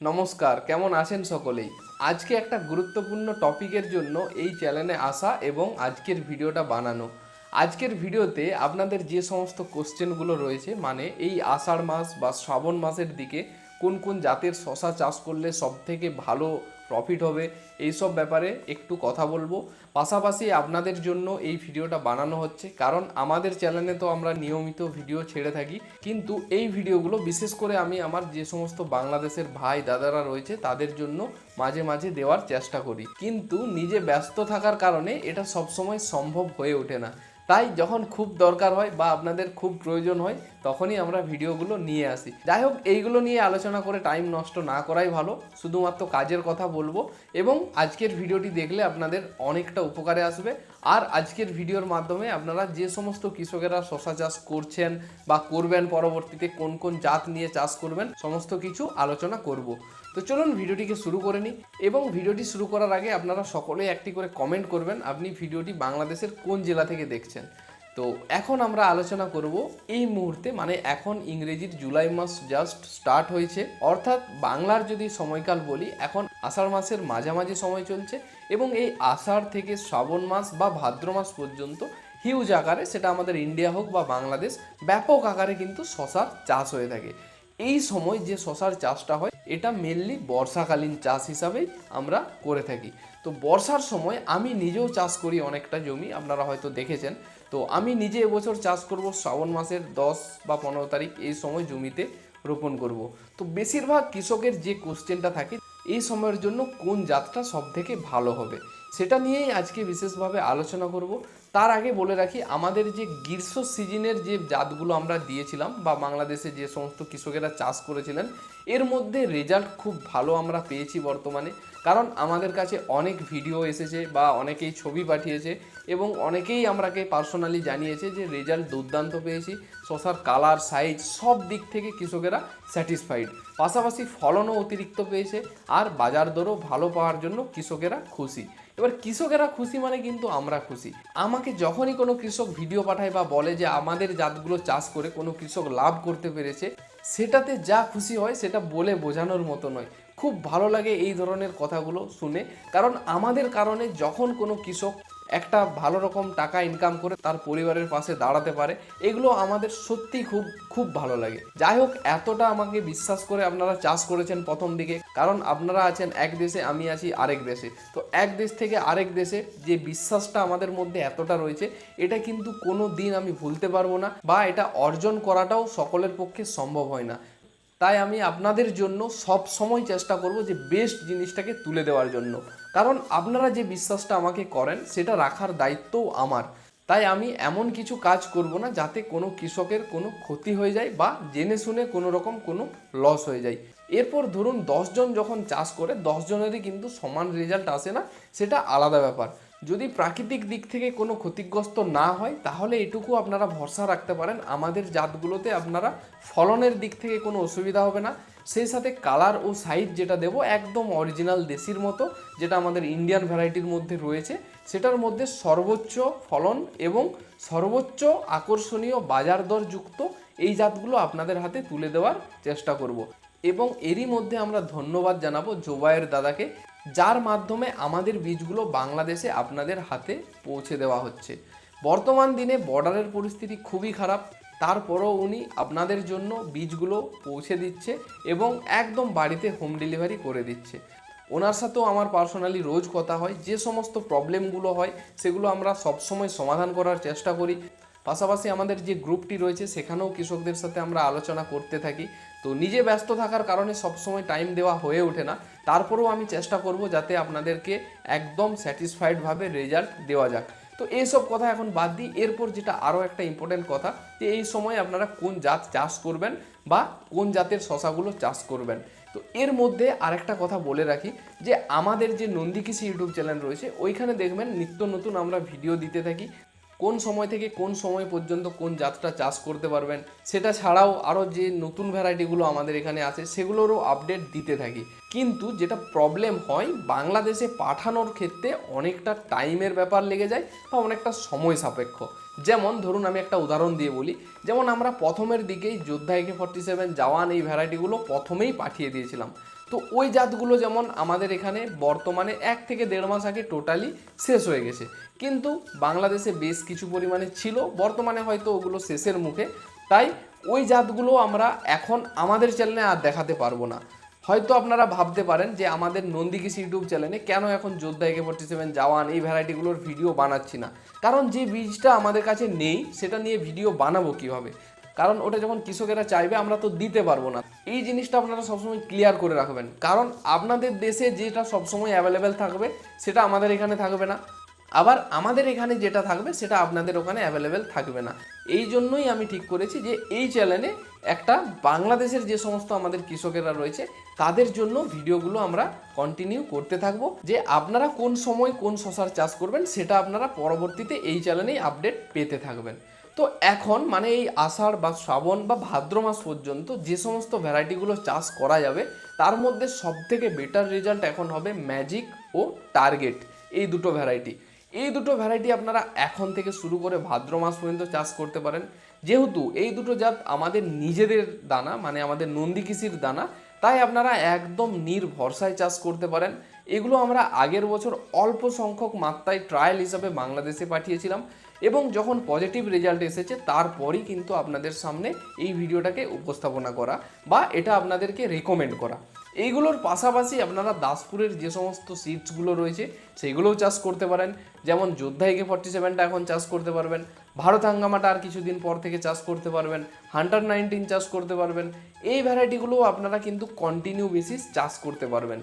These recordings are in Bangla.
নমস্কার, কেমন আছেন সকলেই? আজকে একটা গুরুত্বপূর্ণ টপিকের জন্য এই চ্যানেলে আসা এবং আজকের ভিডিওটা বানানো। আজকের ভিডিওতে আপনাদের যে সমস্ত কোশ্চেনগুলো রয়েছে মানে এই আষাঢ় মাস বা শ্রাবণ মাসের দিকে কোন কোন জাতের শশা চাষ করলে সবথেকে ভালো প্রফিট হবে। এইসব ব্যাপারে একটু কথা বলব। পাশাপাশি আপনাদের জন্য এই ভিডিওটা বানানো হচ্ছে। কারণ আমাদের চ্যানেলে তো আমরা নিয়মিত ভিডিও ছেড়ে থাকি। কিন্তু এই ভিডিওগুলো বিশেষ করে আমি আমার যে সমস্ত বাংলাদেশের ভাই, দাদারা রয়েছে, তাদের জন্য মাঝে মাঝে দেওয়ার চেষ্টা করি। কিন্তু নিজে ব্যস্ত থাকার কারণে এটা সবসময় সম্ভব হয়ে ওঠে না। তাই যখন খুব দরকার হয় বা আপনাদের খুব প্রয়োজন হয়, তখনই আমরা ভিডিওগুলো নিয়ে আসি। যাই হোক, এইগুলো নিয়ে আলোচনা করে টাইম নষ্ট না করাই ভালো। শুধুমাত্র কাজের কথা বলব এবং আজকের ভিডিওটি দেখলে আপনাদের অনেকটা উপকারে আসবে। আর আজকের ভিডিওর মাধ্যমে আপনারা যে সমস্ত কৃষকেরা শশা চাষ করছেন বা করবেন পরবর্তীতে, কোন কোন জাত নিয়ে চাষ করবেন, সমস্ত কিছু আলোচনা করব। তো চলুন ভিডিওটিকে শুরু করে নিই। এবং ভিডিওটি শুরু করার আগে আপনারা সকলেই একটি করে কমেন্ট করবেন, আপনি ভিডিওটি বাংলাদেশের কোন জেলা থেকে দেখছেন। তো এখন আমরা আলোচনা করব এই মুহূর্তে মানে এখন ইংরেজির জুলাই মাস জাস্ট স্টার্ট হয়েছে। অর্থাৎ বাংলার যদি সময়কাল বলি, এখন আষাঢ় মাসের মাঝামাঝি সময় চলছে এবং এই আষাঢ় থেকে শ্রাবণ মাস বা ভাদ্র মাস পর্যন্ত হিউজ আকারে সেটা আমাদের ইন্ডিয়া হোক বা বাংলাদেশ ব্যাপক আকারে কিন্তু শশার চাষ হয়ে থাকে। এই সময় যে শশার চাষটা হয়, এটা মেনলি বর্ষাকালীন চাষ হিসাবেই আমরা করে থাকি। তো বর্ষার সময় আমি নিজেও চাষ করি অনেকটা জমি, আপনারা হয়তো দেখেছেন। তো আমি নিজে এবছর চাষ করব, শ্রাবণ মাসের দশ বা পনেরো তারিখ এই সময় জমিতে রোপণ করব। তো বেশিরভাগ কৃষকের যে কোশ্চেনটা থাকে এই সময়ের জন্য কোন জাতটা সব থেকে ভালো হবে? সেটা নিয়েই আজকে বিশেষভাবে আলোচনা করব। তার আগে বলে রাখি, আমাদের যে গ্রীষ্ম সিজনের যে জাতগুলো আমরা দিয়েছিলাম বা বাংলাদেশে যে সমস্ত কৃষকেরা চাষ করেছিলেন, এর মধ্যে রেজাল্ট খুব ভালো আমরা পেয়েছি বর্তমানে। কারণ আমাদের কাছে অনেক ভিডিও এসেছে বা অনেকেই ছবি পাঠিয়েছে এবং অনেকেই আমরাকে পার্সোনালি জানিয়েছে যে রেজাল্ট দুর্দান্ত পেয়েছি, শশার কালার সাইজ সব দিক থেকে কৃষকেরা স্যাটিসফাইড পাশাপাশি ফলনও অতিরিক্ত পেয়েছে আর বাজার দরও ভালো পাওয়ার জন্য কৃষকেরা খুশি। এবার কৃষকেরা খুশি মানে কিন্তু আমরা খুশি। আমাকে যখনই কোনো কৃষক ভিডিও পাঠায় বা বলে যে আমাদের জাতগুলো চাষ করে কোনো কৃষক লাভ করতে পেরেছে, সেটাতে যা খুশি হয় সেটা বলে বোঝানোর মতো নয়। খুব ভালো লাগে এই ধরনের কথাগুলো শুনে। কারণ আমাদের কারণে যখন কোনো কৃষক একটা ভালো রকম টাকা ইনকাম করে তার পরিবারের পাশে দাঁড়াতে পারে, এগুলো আমাদের সত্যি খুব খুব ভালো লাগে। যাই হোক, এতটা আমাকে বিশ্বাস করে আপনারা চাষ করেছেন প্রথম দিকে। কারণ আপনারা আছেন এক দেশে, আমি আছি আরেক দেশে। তো এক দেশ থেকে আরেক দেশে যে বিশ্বাসটা আমাদের মধ্যে এতটা রয়েছে, এটা কিন্তু কোনো দিন আমি ভুলতে পারব না বা এটা অর্জন করাটাও সকলের পক্ষে সম্ভব হয় না। তাই আমি আপনাদের জন্য সব সময় চেষ্টা করব যে বেস্ট জিনিসটাকে তুলে দেওয়ার জন্য। কারণ আপনারা যে বিশ্বাসটা আমাকে করেন, সেটা রাখার দায়িত্বও আমার। তাই আমি এমন কিছু কাজ করব না যাতে কোনো কৃষকের কোনো ক্ষতি হয়ে যায় বা জেনে শুনে কোনো রকম কোনো লস হয়ে যায়। এরপর ধরুন দশজন যখন চাষ করে দশজনেরই কিন্তু সমান রেজাল্ট আসে না, সেটা আলাদা ব্যাপার। যদি প্রাকৃতিক দিক থেকে কোনো ক্ষতিগ্রস্ত না হয়, তাহলে এটুকু আপনারা ভরসা রাখতে পারেন। আমাদের জাতগুলোতে আপনারা ফলনের দিক থেকে কোনো অসুবিধা হবে না। সেই সাথে কালার ও সাইজ যেটা দেব, একদম অরিজিনাল দেশির মতো, যেটা আমাদের ইন্ডিয়ান ভ্যারাইটির মধ্যে রয়েছে। সেটার মধ্যে সর্বোচ্চ ফলন এবং সর্বোচ্চ আকর্ষণীয় বাজার দর যুক্ত এই জাতগুলো আপনাদের হাতে তুলে দেওয়ার চেষ্টা করব। এবং এরই মধ্যে আমরা ধন্যবাদ জানাব জোবায়ের দাদাকে যার মাধ্যমে আমাদের বীজগুলো বাংলাদেশে আপনাদের হাতে পৌঁছে দেওয়া হচ্ছে। বর্তমান দিনে বর্ডারের পরিস্থিতি খুবই খারাপ, তারপরও উনি আপনাদের জন্য বীজগুলো পৌঁছে দিচ্ছে এবং একদম বাড়িতে হোম ডেলিভারি করে দিচ্ছে। ওনার সাথেও আমার পার্সোনালি রোজ কথা হয়, যে সমস্ত প্রবলেমগুলো হয়, সেগুলো আমরা সবসময় সমাধান করার চেষ্টা করি। পাশাপাশি আমাদের যে গ্রুপটি রয়েছে, সেখানেও কৃষকদের সাথে আমরা আলোচনা করতে থাকি। তো নিজে ব্যস্ত থাকার কারণে সবসময় টাইম দেওয়া হয়ে ওঠে না। তারপরেও আমি চেষ্টা করব যাতে আপনাদেরকে একদম স্যাটিসফাইডভাবে রেজাল্ট দেওয়া যাক। তো এইসব কথা এখন বাদ দিই। এরপর যেটা আরও একটা ইম্পর্টেন্ট কথা যে এই সময় আপনারা কোন জাত চাষ করবেন বা কোন জাতের শশাগুলো চাষ করবেন। তো এর মধ্যে আরেকটা কথা বলে রাখি যে আমাদের যে নন্দী কৃষি ইউটিউব চ্যানেল রয়েছে, ওইখানে দেখবেন নিত্য নতুন আমরা ভিডিও দিতে থাকি। কোন সময় থেকে কোন সময় পর্যন্ত কোন জাতটা চাষ করতে পারবেন, সেটা ছাড়াও আরও যে নতুন ভ্যারাইটিগুলো আমাদের এখানে আছে, সেগুলোরও আপডেট দিতে থাকি। কিন্তু যেটা প্রবলেম হয়, বাংলাদেশে পাঠানোর ক্ষেত্রে অনেকটা টাইমের ব্যাপার লেগে যায় বা অনেকটা সময় সাপেক্ষ। যেমন ধরুন আমি একটা উদাহরণ দিয়ে বলি, যেমন আমরা প্রথমের দিকেই যোদ্ধা একে ফর্টি সেভেন জওয়ান এই ভ্যারাইটিগুলো প্রথমেই পাঠিয়ে দিয়েছিলাম। তো ওই জাতগুলো যেমন আমাদের এখানে বর্তমানে এক থেকে দেড় মাস আগে টোটালি শেষ হয়ে গেছে। কিন্তু বাংলাদেশে বেশ কিছু পরিমাণে ছিল, বর্তমানে হয়তো ওগুলো শেষের মুখে। তাই ওই জাতগুলো আমরা এখন আমাদের চ্যানেলে আর দেখাতে পারব না। হয়তো আপনারা ভাবতে পারেন যে আমাদের নন্দিকিস ইউটিউব চ্যানেলে কেন এখন যোদ্ধা একে ফোর্টি সেভেন জাওয়ান এই ভ্যারাইটিগুলোর ভিডিও বানাচ্ছি না? কারণ যে বীজটা আমাদের কাছে নেই, সেটা নিয়ে ভিডিও বানাবো কীভাবে? কারণ ওটা যখন কৃষকেরা চাইবে, আমরা তো দিতে পারব না। এই জিনিসটা আপনারা সবসময় ক্লিয়ার করে রাখবেন। কারণ আপনাদের দেশে যেটা সবসময় অ্যাভেলেবেল থাকবে, সেটা আমাদের এখানে থাকবে না। আবার আমাদের এখানে যেটা থাকবে, সেটা আপনাদের ওখানে অ্যাভেলেবেল থাকবে না। এই জন্যই আমি ঠিক করেছি যে এই চ্যানেলে একটা বাংলাদেশের যে সমস্ত আমাদের কৃষকেরা রয়েছে, তাদের জন্য ভিডিওগুলো আমরা কন্টিনিউ করতে থাকব। যে আপনারা কোন সময় কোন শশার চাষ করবেন, সেটা আপনারা পরবর্তীতে এই চ্যানেলেই আপডেট পেতে থাকবেন। তো এখন মানে এই আষাঢ় বা শ্রাবণ বা ভাদ্র মাস পর্যন্ত যে সমস্ত ভ্যারাইটিগুলো চাষ করা যাবে, তার মধ্যে সবথেকে বেটার রেজাল্ট এখন হবে ম্যাজিক ও টার্গেট এই দুটো ভ্যারাইটি এই দুটো ভ্যারাইটি আপনারা এখন থেকে শুরু করে ভাদ্র মাস পর্যন্ত চাষ করতে পারেন। যেহেতু এই দুটো জাত আমাদের নিজেদের দানা মানে আমাদের নন্দিকিসির দানা, তাই আপনারা একদম নির্ভরসায় চাষ করতে পারেন। এগুলো আমরা আগের বছর অল্প সংখ্যক মাত্রায় ট্রায়াল হিসাবে বাংলাদেশে পাঠিয়েছিলাম এবং যখন পজিটিভ রেজাল্ট এসেছে, তারপরই কিন্তু আপনাদের সামনে এই ভিডিওটাকে উপস্থাপনা করা বা এটা আপনাদেরকে রেকমেন্ড করা। এইগুলোর পাশাপাশি আপনারা দাসপুরের যে সমস্ত সিডসগুলো রয়েছে, সেগুলোও চাষ করতে পারেন। যেমন যোদ্ধা একে ফর্টি সেভেনটা এখন চাষ করতে পারবেন। ভারত হাঙ্গামাটা আর কিছুদিন পর থেকে চাষ করতে পারবেন। হান্টার নাইনটিন চাষ করতে পারবেন। এই ভ্যারাইটিগুলোও আপনারা কিন্তু কন্টিনিউ বেসিস চাষ করতে পারবেন।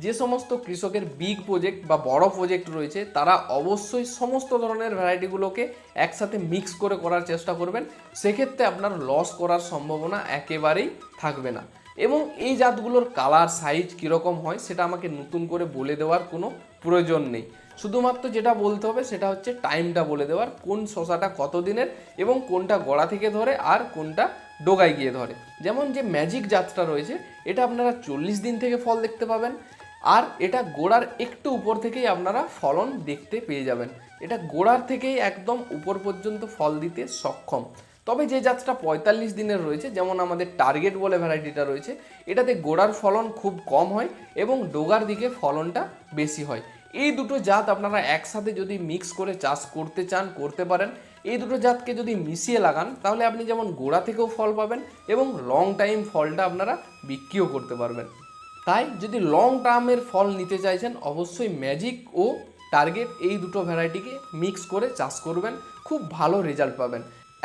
যে সমস্ত কৃষকের বিগ প্রজেক্ট বা বড় প্রজেক্ট রয়েছে, তারা অবশ্যই সমস্ত ধরনের ভ্যারাইটিগুলোকে একসাথে মিক্স করে করার চেষ্টা করবেন। সেক্ষেত্রে আপনার লস করার সম্ভাবনা একেবারেই থাকবে না। এবং এই জাতগুলোর কালার সাইজ কীরকম হয়, সেটা আমাকে নতুন করে বলে দেওয়ার কোনো প্রয়োজন নেই। শুধুমাত্র যেটা বলতে হবে, সেটা হচ্ছে টাইমটা বলে দেওয়ার, কোন শশাটা কত দিনের এবং কোনটা গড়া থেকে ধরে আর কোনটা ডোগায় গিয়ে ধরে। যেমন যে ম্যাজিক জাতটা রয়েছে, এটা আপনারা চল্লিশ দিন থেকে ফল দেখতে পাবেন। আর এটা গোড়ার একটু উপর থেকেই আপনারা ফলন দেখতে পেয়ে যাবেন। এটা গোড়ার থেকেই একদম উপর পর্যন্ত ফল দিতে সক্ষম। তবে যে জাতটা পঁয়তাল্লিশ দিনের রয়েছে, যেমন আমাদের টার্গেট বলে ভ্যারাইটিটা রয়েছে, এটাতে গোড়ার ফলন খুব কম হয় এবং ডোগার দিকে ফলনটা বেশি হয়। এই দুটো জাত আপনারা একসাথে যদি মিক্স করে চাষ করতে চান, করতে পারেন। এই দুটো জাতকে যদি মিশিয়ে লাগান, তাহলে আপনি যেমন গোড়া থেকেও ফল পাবেন এবং লং টাইম ফলটা আপনারা বিক্রিও করতে পারবেন। তাই যদি লং টার্মের ফল নিতে চাইছেন, অবশ্যই ম্যাজিক ও টার্গেট এই দুটো ভ্যারাইটিকে মিক্স করে চাষ করবেন, খুব ভালো রেজাল্ট পাবেন।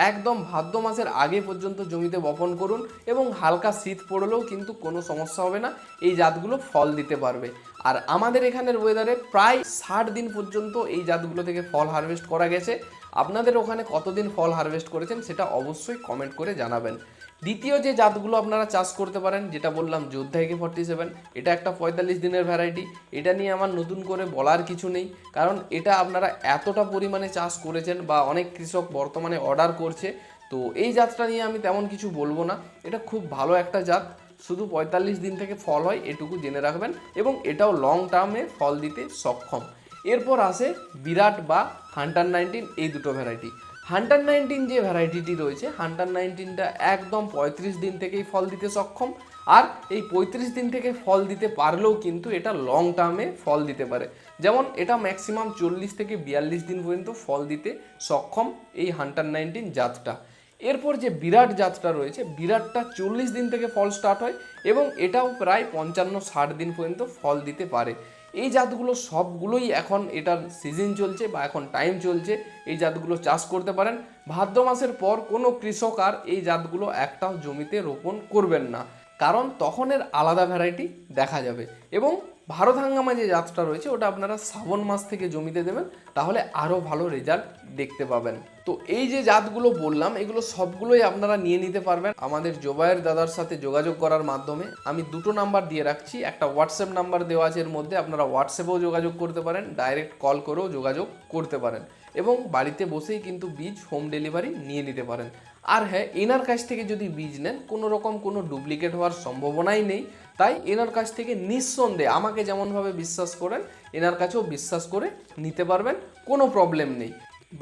একদম ভাদ্র মাসের আগে পর্যন্ত জমিতে বপন করুন এবং হালকা শীত পড়লেও কিন্তু কোনো সমস্যা হবে না, এই জাতগুলো ফল দিতে পারবে। আর আমাদের এখানের ওয়েদারে প্রায় ষাট দিন পর্যন্ত এই জাতগুলো থেকে ফল হারভেস্ট করা গেছে। আপনাদের ওখানে কতদিন ফল হারভেস্ট করেছেন সেটা অবশ্যই কমেন্ট করে জানাবেন। দ্বিতীয় যে জাতগুলো আপনারা চাষ করতে পারেন, যেটা বললাম, যোদ্ধা একে ফর্টি সেভেন এটা একটা পঁয়তাল্লিশ দিনের ভ্যারাইটি এটা নিয়ে আমার নতুন করে বলার কিছু নেই, কারণ এটা আপনারা এতটা পরিমাণে চাষ করেছেন বা অনেক কৃষক বর্তমানে অর্ডার করছে, তো এই জাতটা নিয়ে আমি তেমন কিছু বলব না, এটা খুব ভালো একটা জাত, শুধু পঁয়তাল্লিশ দিন থেকে ফল হয়, এটুকু জেনে রাখবেন, এবং এটাও লং টার্মে ফল দিতে সক্ষম। এরপর আসে বিরাট বা হান্টার নাইনটিন এই দুটো ভ্যারাইটি হান্টার নাইনটিন যে ভ্যারাইটিটি রয়েছে, হান্টার নাইনটিনটা একদম পঁয়ত্রিশ দিন থেকেই ফল দিতে সক্ষম। আর এই পঁয়ত্রিশ দিন থেকে ফল দিতে পারলেও কিন্তু এটা লং টার্মে ফল দিতে পারে। যেমন এটা ম্যাক্সিমাম চল্লিশ থেকে বিয়াল্লিশ দিন পর্যন্ত ফল দিতে সক্ষম এই হান্টার নাইনটিন জাতটা। এরপর যে বিরাট জাতটা রয়েছে, বিরাটটা চল্লিশ দিন থেকে ফল স্টার্ট হয় এবং এটাও প্রায় পঞ্চান্ন ষাট দিন পর্যন্ত ফল দিতে পারে। এই জাতগুলো সবগুলোই এখন এটার সিজন চলছে বা এখন টাইম চলছে, এই জাতগুলো চাষ করতে পারেন। ভাদ্র মাসের পর কোনো কৃষক আর এই জাতগুলো একটাও জমিতে রোপণ করবেন না। কারণ তখনের আলাদা ভ্যারাইটি দেখা যাবে। এবং ভারত হাঙ্গামা যে জাতটা রয়েছে, ওটা আপনারা শ্রাবণ মাস থেকে জমিতে দেবেন, তাহলে আরও ভালো রেজাল্ট দেখতে পাবেন। তো এই যে জাতগুলো বললাম, এগুলো সবগুলোই আপনারা নিয়ে নিতে পারবেন আমাদের জোবায়ের দাদার সাথে যোগাযোগ করার মাধ্যমে। আমি দুটো নাম্বার দিয়ে রাখছি, একটা হোয়াটসঅ্যাপ নাম্বার দেওয়া আছে এর মধ্যে, আপনারা হোয়াটসঅ্যাপেও যোগাযোগ করতে পারেন ডাইরেক্ট কল করেও যোগাযোগ করতে পারেন। এবং বাড়িতে বসেই কিন্তু বীজ হোম ডেলিভারি নিয়ে নিতে পারেন। আর হ্যাঁ এনার কাছ থেকে যদি বীজ নেন, কোনো রকম কোনো ডুপ্লিকেট হওয়ার সম্ভাবনাই নেই। তাই এনার কাছ থেকে নিঃসন্দেহে আমাকে যেমনভাবে বিশ্বাস করেন, এনার কাছেও বিশ্বাস করে নিতে পারবেন, কোনো প্রবলেম নেই।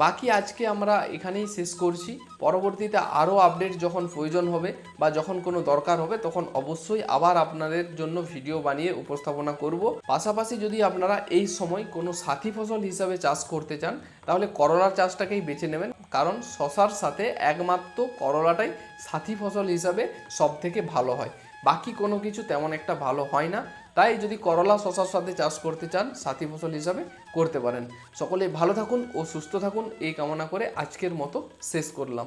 বাকি আজকে আমরা এখানেই শেষ করছি। পরবর্তীতে আরও আপডেট যখন প্রয়োজন হবে বা যখন কোনো দরকার হবে, তখন অবশ্যই আবার আপনাদের জন্য ভিডিও বানিয়ে উপস্থাপনা করব। পাশাপাশি যদি আপনারা এই সময় কোনো সাথী ফসল হিসাবে চাষ করতে চান, তাহলে করলার চাষটাকেই বেছে নেবেন। কারণ শশার সাথে একমাত্র করলাটাই সাথী ফসল হিসাবে সব থেকে ভালো হয়। বাকি কোনো কিছু তেমন একটা ভালো হয় না। তাই যদি করলা শশার সাথে চাষ করতে চান, সাথী ফসল হিসাবে করতে পারেন। সকলে ভালো থাকুন ও সুস্থ থাকুন, এই কামনা করে আজকের মতো শেষ করলাম।